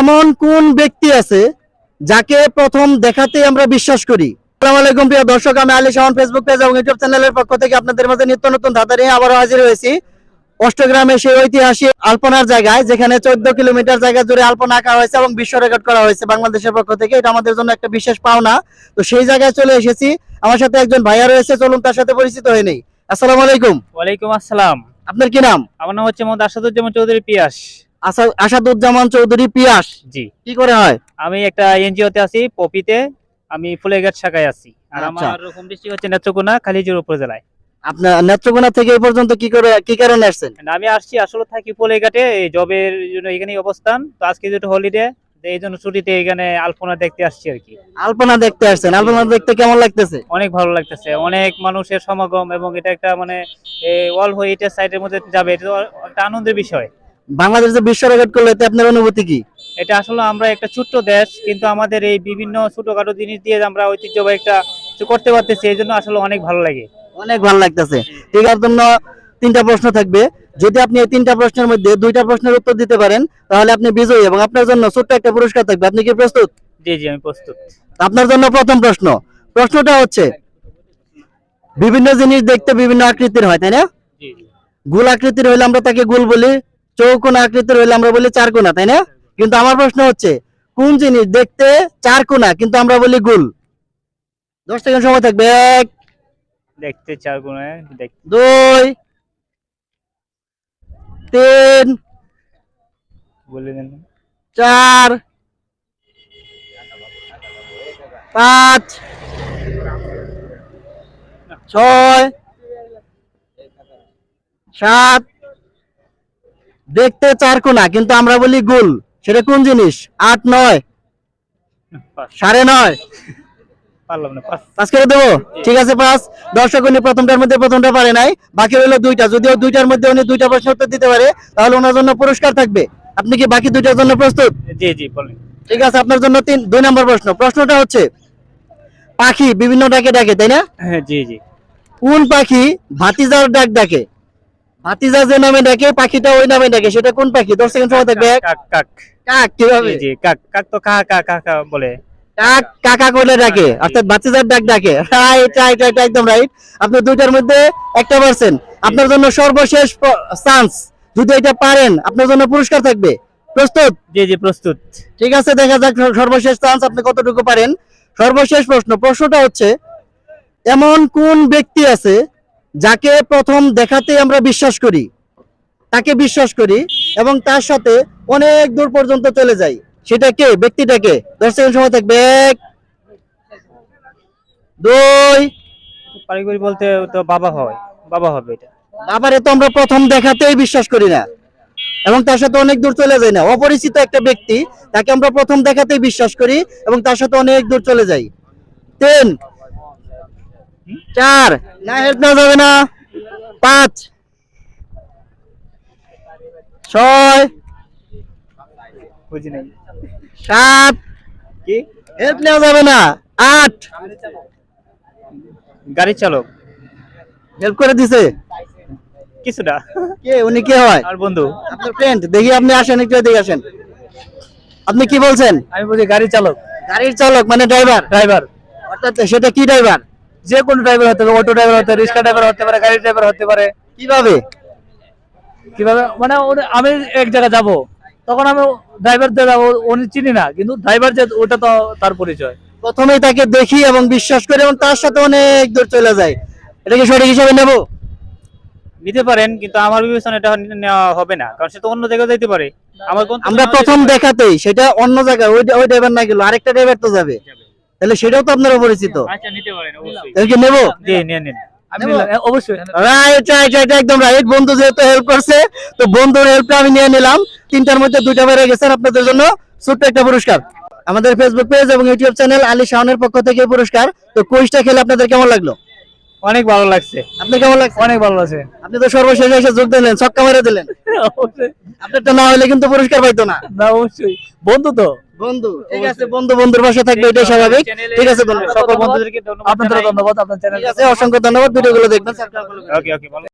এমন কোন ব্যক্তি আছে যাকে প্রথম দেখাতে আমরা বিশ্বাস করি? আসসালামু আলাইকুম প্রিয় দর্শক আমি আলী শাহন ফেসবুক পেজ এবং ইউটিউব চ্যানেলের পক্ষ থেকে আপনাদের মাঝে নিত্য নতুন ধাঁধা নিয়ে আবারও হাজির হয়েছি। অষ্টগ্রামে সেই ঐতিহাসিক আলপনার জায়গায় যেখানে চোদ্দ কিলোমিটার জায়গা জুড়ে আলপনা আঁকা হয়েছে এবং বিশ্ব রেকর্ড করা হয়েছে বাংলাদেশের পক্ষ থেকে। এটা আমাদের জন্য একটা বিশেষ পাওনা। তো সেই জায়গায় চলে এসেছি। আমার সাথে একজন ভাইয়া রয়েছে চলুন তার সাথে পরিচিত হয়ে নেই। আসসালামু আলাইকুম। ওয়ালাইকুম আসসালাম। আপনার কি নাম? আমার নাম হচ্ছে মোহাম্মদ আসাদুজ্জামান চৌধুরী পিয়াস। আসাদুজ্জামান চৌধুরী পিয়াস জি। কি করে হয়? আমি একটা এনজিওতে আছি পপিতে। আমি ফুলেঘাট শাখায় আছি। আর আচ্ছা। আমার হোম ডিস্ট্রিক্ট হচ্ছে নেত্রকোনা খালিজুর উপজেলায়। আপনার নেত্রকোনা থেকে এই পর্যন্ত কি করে কি কারণে আসছেন? আমি আসছি আসলে থাকি ফুলেঘাটে এই জবের জন্য এখানেই অবস্থান। তো আজকে যেহেতু হলিডে এই জন্য ছুটিতে এখানে আলপনা দেখতে আসছি আর কি। আলপনা দেখতে আসছেন। আলপনা দেখতে কেমন লাগতেছে? অনেক ভালো লাগতেছে। অনেক মানুষের সমাগম এবং এটা একটা মানে ওয়াল হয়ে এটা সাইডের মধ্যে যাবে এটা একটা আনন্দের বিষয়। বাংলাদেশ যে বিশ্ব রেকর্ড করল এতে আপনার অনুভূতি কি? এটা আসলে আমরা একটা ছোট্ট দেশ কিন্তু আমাদের এই বিভিন্ন ছোটখাটো জিনিস দিয়ে আমরা ঐতিহ্যবাহী একটা কিছু করতে পারতেছি এই জন্য আসলে অনেক ভালো লাগে। অনেক ভালো লাগতেছে। ঠিক আছে জন্য তিনটা প্রশ্ন থাকবে। যদি আপনি এই তিনটা প্রশ্নের মধ্যে দুইটা প্রশ্নের উত্তর দিতে পারেন তাহলে আপনি বিজয়ী এবং আপনার জন্য ছোট্ট একটা পুরস্কার থাকবে। আপনি কি প্রস্তুত? জি জি আমি প্রস্তুত। আপনার জন্য প্রথম প্রশ্ন। প্রশ্নটা হচ্ছে বিভিন্ন জিনিস দেখতে বিভিন্ন আকৃতির হয় তাই না? গোল আকৃতির হইলে আমরা তাকে গোল বলি চৌকোনা আকৃতির হইলে আমরা বলি চারকোনা তাই না? কিন্তু আমার প্রশ্ন হচ্ছে কোন জিনিস দেখতে চার চারকোনা কিন্তু আমরা বলি গোল? দশ সেকেন্ড সময় থাকবে এক দেখতে চার গুণে দেখতে দুই তিন বলে দেন। চার পাঁচ ছয় সাত দেখতে চার কোনা কিন্তু আমরা বলি গোল। সেটা কোন জিনিস? আট নয় সাড়ে নয়। পাস করে দেবো? ঠিক আছে পাস দর্শক উনি প্রথমটার মধ্যে প্রথমটা পারে নাই বাকি হলো দুইটা। যদিও দুইটার মধ্যে উনি দুইটা প্রশ্ন উত্তর দিতে পারে তাহলে ওনার জন্য পুরস্কার থাকবে। আপনি কি বাকি দুইটার জন্য প্রস্তুত? জি জি বলেন। ঠিক আছে আপনার জন্য তিন দুই নম্বর প্রশ্ন। প্রশ্নটা হচ্ছে পাখি বিভিন্ন ডাকে ডাকে তাই না? হ্যাঁ জি জি। কোন পাখি ভাতিজার ডাক ডাকে? ভাতিজা যে নামে ডাকে পাখিটা ওই নামে ডাকে। সেটা কোন পাখি? দশ সেকেন্ড সময় থাকবে। কাক কাক কাক। কীভাবে? জি জি কাক কাক তো কা কা কা কা বলে। কাক কাকা কইলে ডাকে। অর্থাৎ ডাক ডাকে। রাইট রাইট রাইট একদম রাইট আপনি দুইটার মধ্যে একটা পারছেন। আপনার জন্য সর্বশেষ চান্স যদি এটা পারেন আপনার জন্য পুরস্কার থাকবে। প্রস্তুত? জি জি প্রস্তুত। ঠিক আছে দেখা যাক সর্বশেষ চান্স আপনি কতটুকু পারেন। সর্বশেষ প্রশ্ন প্রশ্নটা হচ্ছে এমন কোন ব্যক্তি আছে যাকে প্রথম দেখাতে আমরা বিশ্বাস করি তাকে বিশ্বাস করি এবং তার সাথে অনেক দূর পর্যন্ত চলে যাই। সেটা কে? ব্যক্তিটাকে দশ সেকেন্ড সময় থাকবে। এক দুই। পারিবারিক বলতে তো বাবা হয় বাবা হবে এটা। বাবারে তো আমরা প্রথম দেখাতেই বিশ্বাস করি না। এবং তার সাথে অনেক দূর চলে যাই না। অপরিচিত একটা ব্যক্তি তাকে আমরা প্রথম দেখাতেই বিশ্বাস করি এবং তার সাথে অনেক দূর চলে যাই। তিন চার। না হেল্প নেওয়া যাবে না। পাঁচ। ছয়। বুঝি নাই। সাত। কি? হেল্প নেওয়া যাবে না। আট। গাড়ি চালক। হেল্প করে দিছে। কিছুটা। কে? উনি কে হয়? আর বন্ধু। আপনার ফ্রেন্ড দেখি আপনি আসেন একটু এদিকে আসেন। আপনি কি বলছেন? আমি বলি গাড়ি চালক। গাড়ির চালক মানে ড্রাইভার ড্রাইভার অর্থাৎ সেটা কি ড্রাইভার যে কোনো ড্রাইভার হতে পারে অটো ড্রাইভার হতে পারে রিক্সা ড্রাইভার হতে পারে গাড়ি ড্রাইভার হতে পারে। কীভাবে? কীভাবে? মানে আমি এক জায়গায় যাব তখন আমি ড্রাইভার যাব উনি চিনি না কিন্তু ড্রাইভার যে ওটা তো তার পরিচয়। প্রথমেই তাকে দেখি এবং বিশ্বাস করি এবং তার সাথে অনেক দূর চলে যায় এটা কি সঠিক হিসাবে নেব? নিতে পারেন কিন্তু আমার বিবেচনা এটা নেওয়া হবে না কারণ সে তো অন্য জায়গায় যেতে পারে। আমার আমরা প্রথম দেখাতেই সেটা অন্য জায়গায় ওই ওই ড্রাইভার না গেল আরেকটা ড্রাইভার তো যাবে। তাহলে সেটাও তো আপনারা পরিচিত। আচ্ছা নিতে পারেন অবশ্যই। এর নেব? জি নিয়ে নিন। আমি নেব? নিলাম, এ, অবশ্যই। রাইট রাইট রাইট একদম রাইট বন্ধু যেহেতু হেল্প করছে তো বন্ধুর হেল্পটা আমি নিয়ে নিলাম। তিনটার মধ্যে দুইটা বেড়ে গেছেন আপনাদের জন্য ছোট্ট একটা পুরস্কার। আমাদের ফেসবুক পেজ এবং ইউটিউব চ্যানেল আলী শাহনের পক্ষ থেকে পুরস্কার। তো কুইজটা খেলে আপনাদের কেমন লাগল? অনেক ভালো লাগছে। আপনি কেমন লাগছে? অনেক ভালো লাগছে। আপনি তো সর্বশেষ এসে যোগ দিলেন ছক্কা মেরে দিলেন। অবশ্যই। আপনারটা না হলে কিন্তু পুরস্কার পাইতো না। না অবশ্যই। বন্ধু তো। বন্ধু ঠিক আছে বন্ধু বন্ধুর পাশে থাকবে এটাই স্বাভাবিক। ঠিক আছে ধন্যবাদ। সকল বন্ধুদেরকে ধন্যবাদ আপনাদের ধন্যবাদ আপনার চ্যানেল ঠিক আছে অসংখ্য ধন্যবাদ ভিডিওগুলো দেখবেন। ওকে ওকে ভালো